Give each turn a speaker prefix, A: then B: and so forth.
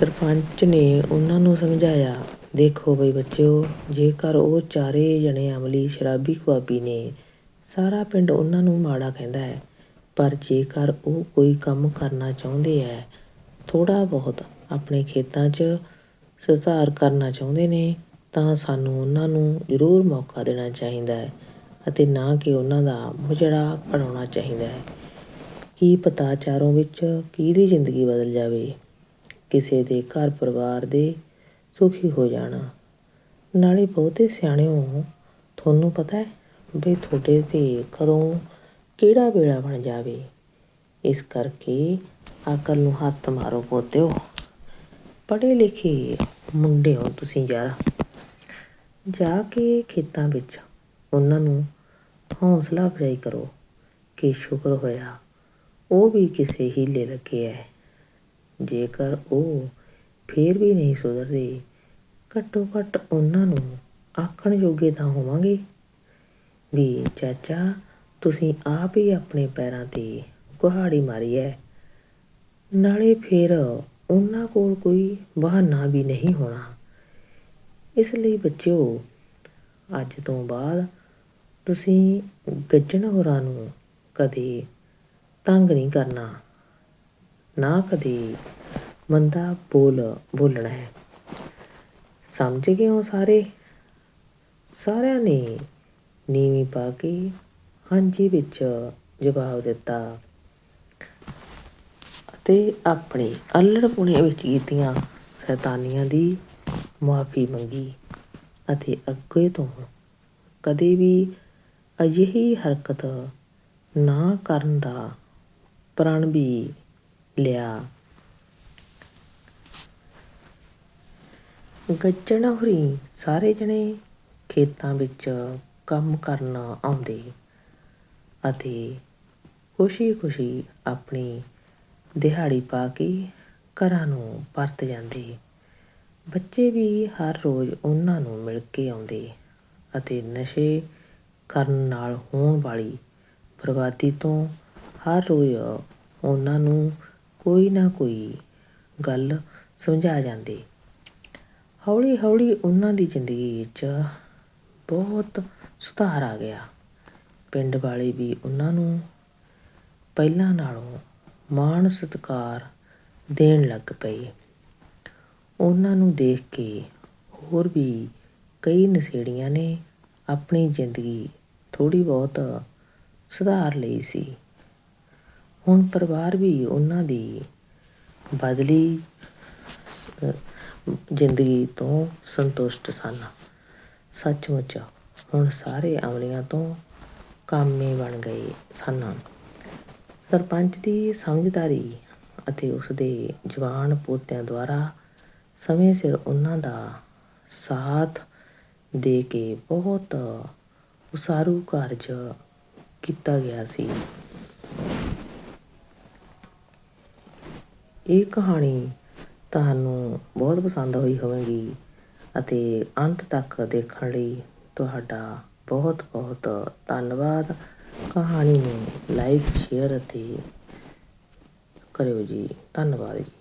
A: ਸਰਪੰਚ ਨੇ ਉਹਨਾਂ ਨੂੰ ਸਮਝਾਇਆ, ਦੇਖੋ ਬਈ ਬੱਚਿਓ, ਜੇਕਰ ਉਹ ਚਾਰੇ ਜਣੇ ਅਮਲੀ ਸ਼ਰਾਬੀ ਖੁਆਬੀ ਨੇ, ਸਾਰਾ ਪਿੰਡ ਉਹਨਾਂ ਨੂੰ ਮਾੜਾ ਕਹਿੰਦਾ ਹੈ। ਪਰ ਜੇਕਰ ਉਹ ਕੋਈ ਕੰਮ ਕਰਨਾ ਚਾਹੁੰਦੇ ਹੈ, ਥੋੜ੍ਹਾ ਬਹੁਤ ਆਪਣੇ ਖੇਤਾਂ 'ਚ ਸੁਧਾਰ ਕਰਨਾ ਚਾਹੁੰਦੇ ਨੇ, ਤਾਂ ਸਾਨੂੰ ਉਹਨਾਂ ਨੂੰ ਜ਼ਰੂਰ ਮੌਕਾ ਦੇਣਾ ਚਾਹੀਦਾ ਹੈ ਅਤੇ ਨਾ ਕਿ ਉਹਨਾਂ ਦਾ ਮੁਜੜਾ ਪੜਾਉਣਾ ਚਾਹੀਦਾ ਹੈ। ਕੀ ਪਤਾ ਚਾਰੋਂ ਵਿੱਚ ਕਿਹਦੀ ਜ਼ਿੰਦਗੀ ਬਦਲ ਜਾਵੇ? ਕਿਸੇ ਦੇ ਘਰ ਪਰਿਵਾਰ ਦੇ ਸੁਖੀ ਹੋ ਜਾਣਾ। ਨਾਲੇ ਬਹੁਤੇ ਸਿਆਣਿਓ, ਤੁਹਾਨੂੰ ਪਤਾ ਹੈ ਵੀ ਤੁਹਾਡੇ ਤੇ ਕਦੋਂ ਕਿਹੜਾ ਵੇਲਾ ਬਣ ਜਾਵੇ। ਇਸ ਕਰਕੇ ਅਕਲ ਨੂੰ ਹੱਥ ਮਾਰੋ ਪੋਤਿਓ। ਪੜ੍ਹੇ ਲਿਖੇ ਮੁੰਡੇ ਹੋ ਤੁਸੀਂ ਯਾਰ। ਜਾ ਕੇ ਖੇਤਾਂ ਵਿੱਚ ਉਹਨਾਂ ਨੂੰ ਹੌਸਲਾ ਅਫਜ਼ਾਈ ਕਰੋ ਕਿ ਸ਼ੁਕਰ ਹੋਇਆ, ਉਹ ਵੀ ਕਿਸੇ ਹੀਲੇ ਲੱਗੇ ਐ। ਜੇਕਰ ਉਹ ਫੇਰ ਵੀ ਨਹੀਂ ਸੁਧਰਦੇ ਘੱਟੋ ਘੱਟ ਉਹਨਾਂ ਨੂੰ ਆਖਣ ਯੋਗੇ ਤਾਂ ਹੋਵਾਂਗੇ। ਵੀ, ਚਾਚਾ, ਤੁਸੀਂ ਆਪ ਹੀ ਆਪਣੇ ਪੈਰਾਂ ਤੇ ਕੁਹਾੜੀ ਮਾਰੀ ਐ। ਨਾਲੇ ਫਿਰ ਉਹਨਾਂ ਕੋਲ ਕੋਈ ਬਹਾਨਾ ਵੀ ਨਹੀਂ ਹੋਣਾ। ਇਸ ਲਈ ਬੱਚਿਓ, ਅੱਜ ਤੋਂ ਬਾਅਦ ਤੁਸੀਂ ਗੱਜਣ ਹੋਰਾਂ ਨੂੰ ਕਦੇ ਤੰਗ ਨਹੀਂ ਕਰਨਾ। ਨਾ ਕਦੇ ਮੰਦਾ ਬੋਲ, ਬੋਲਣਾ ਹੈ। ਸਮਝ ਗਏ ਹੋ ਸਾਰੇ? ਸਾਰਿਆਂ ਨੇ ਨੀਵੀਂ ਪਾ ਕੇ ਹਾਂਜੀ ਵਿੱਚ ਜਵਾਬ ਦਿੱਤਾ। ਅਤੇ ਆਪਣੀ ਅਲੜਪੁਣੇ ਵਿੱਚ ਕੀਤੀਆਂ ਸ਼ੈਤਾਨੀਆਂ ਦੀ ਮੁਆਫੀ ਮੰਗੀ ਅਤੇ ਅੱਗੇ ਤੋਂ ਕਦੇ ਵੀ ਅਜਿਹੀ ਹਰਕਤ ਨਾ ਕਰਨ ਦਾ ਪ੍ਰਣ ਵੀ ਲਿਆ। ਗੱਜਣ ਹੋਰੀ ਸਾਰੇ ਜਣੇ ਖੇਤਾਂ ਵਿੱਚ ਕੰਮ ਕਰਨ ਆਉਂਦੇ ਅਤੇ ਖੁਸ਼ੀ-ਖੁਸ਼ੀ ਆਪਣੀ ਦਿਹਾੜੀ ਪਾ ਕੇ ਘਰਾਂ ਨੂੰ ਪਰਤ ਜਾਂਦੇ। ਬੱਚੇ ਵੀ ਹਰ ਰੋਜ਼ ਉਹਨਾਂ ਨੂੰ ਮਿਲ ਕੇ ਆਉਂਦੇ ਅਤੇ ਨਸ਼ੇ ਕਰਨ ਨਾਲ ਹੋਣ ਵਾਲੀ ਬਰਬਾਦੀ ਤੋਂ ਹਰ ਰੋਜ਼ ਉਹਨਾਂ ਨੂੰ ਕੋਈ ਨਾ ਕੋਈ ਗੱਲ ਸਮਝਾ ਜਾਂਦੇ। ਹੌਲੀ-ਹੌਲੀ ਉਹਨਾਂ ਦੀ ਜ਼ਿੰਦਗੀ ਵਿੱਚ ਬਹੁਤ ਸੁਧਾਰ ਆ ਗਿਆ। ਪਿੰਡ ਵਾਲੇ ਵੀ ਉਹਨਾਂ ਨੂੰ ਪਹਿਲਾਂ ਨਾਲੋਂ ਮਾਣ ਸਤਿਕਾਰ ਦੇਣ ਲੱਗ ਪਏ। ਉਹਨਾਂ ਨੂੰ ਦੇਖ ਕੇ ਹੋਰ ਵੀ ਕਈ ਨਸ਼ੇੜੀਆਂ ਨੇ ਆਪਣੀ ਜ਼ਿੰਦਗੀ ਥੋੜੀ ਬਹੁਤ ਸੁਧਾਰ ਲਈ ਸੀ। ਹੁਣ ਪਰਿਵਾਰ ਵੀ ਉਹਨਾਂ ਦੀ ਬਦਲੀ ਜ਼ਿੰਦਗੀ ਤੋਂ ਸੰਤੁਸ਼ਟ ਸਨ। ਸੱਚਮੁੱਚ ਹੁਣ ਸਾਰੇ ਅਮਲੀਆਂ ਤੋਂ ਕਾਮੇ ਬਣ ਗਏ ਸਨ। ਸਰਪੰਚ ਦੀ ਸਮਝਦਾਰੀ ਅਤੇ ਉਸ ਦੇ ਜਵਾਨ ਪੋਤਿਆਂ ਦੁਆਰਾ ਸਮੇਂ ਸਿਰ ਉਹਨਾਂ ਦਾ ਸਾਥ ਦੇ ਕੇ ਬਹੁਤ ਉਸਾਰੂ ਕਾਰਜ ਕੀਤਾ ਗਿਆ ਸੀ। ਇਹ ਕਹਾਣੀ ਤੁਹਾਨੂੰ ਬਹੁਤ ਪਸੰਦ ਹੋਈ ਹੋਵੇਗੀ ਅਤੇ ਅੰਤ ਤੱਕ ਦੇਖਣ ਲਈ ਤੁਹਾਡਾ ਬਹੁਤ ਬਹੁਤ ਧੰਨਵਾਦ। ਕਹਾਣੀ ਨੂੰ ਲਾਈਕ ਸ਼ੇਅਰ ਅਤੇ ਕਰਿਓ ਜੀ। ਧੰਨਵਾਦ ਜੀ।